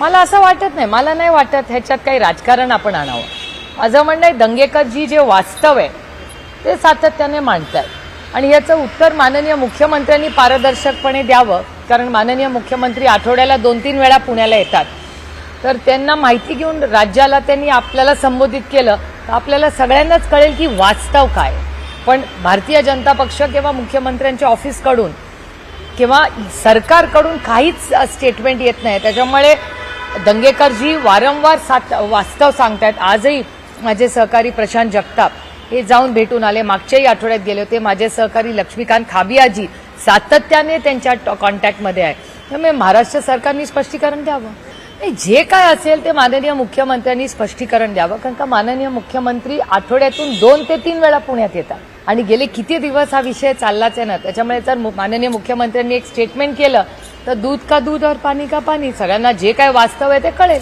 मला असं वाटत नाही मला नाही वाटत ह्याच्यात काही राजकारण आपण आणावं. माझं म्हणणं आहे दंगेकरजी जे वास्तव आहे ते सातत्याने मांडत आहेत आणि याचं उत्तर माननीय मुख्यमंत्र्यांनी पारदर्शकपणे द्यावं कारण माननीय मुख्यमंत्री आठवड्याला दोन तीन वेळा पुण्याला येतात. तर त्यांना माहिती घेऊन राज्याला त्यांनी आपल्याला संबोधित केलं तर आपल्याला सगळ्यांनाच कळेल की वास्तव काय. पण भारतीय जनता पक्ष किंवा मुख्यमंत्र्यांच्या ऑफिसकडून किंवा सरकारकडून काहीच स्टेटमेंट येत नाही. त्याच्यामुळे दंगेकरजी वारंवार सात वास्तव सांगतायत. आजही माझे सहकारी प्रशांत जगताप हे जाऊन भेटून आले. मागच्याही आठवड्यात गेले होते. माझे सहकारी लक्ष्मीकांत खाबियाजी सातत्याने त्यांच्या कॉन्टॅक्टमध्ये आहे त्यामुळे महाराष्ट्र सरकारने स्पष्टीकरण द्यावं. जे काय असेल ते माननीय मुख्यमंत्र्यांनी स्पष्टीकरण द्यावं कारण का माननीय मुख्यमंत्री आठवड्यातून दोन ते तीन वेळा पुण्यात येतात. आणि गेले किती दिवस हा विषय चाललाच आहे ना त्याच्यामुळे जर मु- माननीय मुख्यमंत्र्यांनी एक स्टेटमेंट केलं तर दूध का दूध और पाणी का पाणी सगळ्यांना जे काय वास्तव आहे ते कळेल.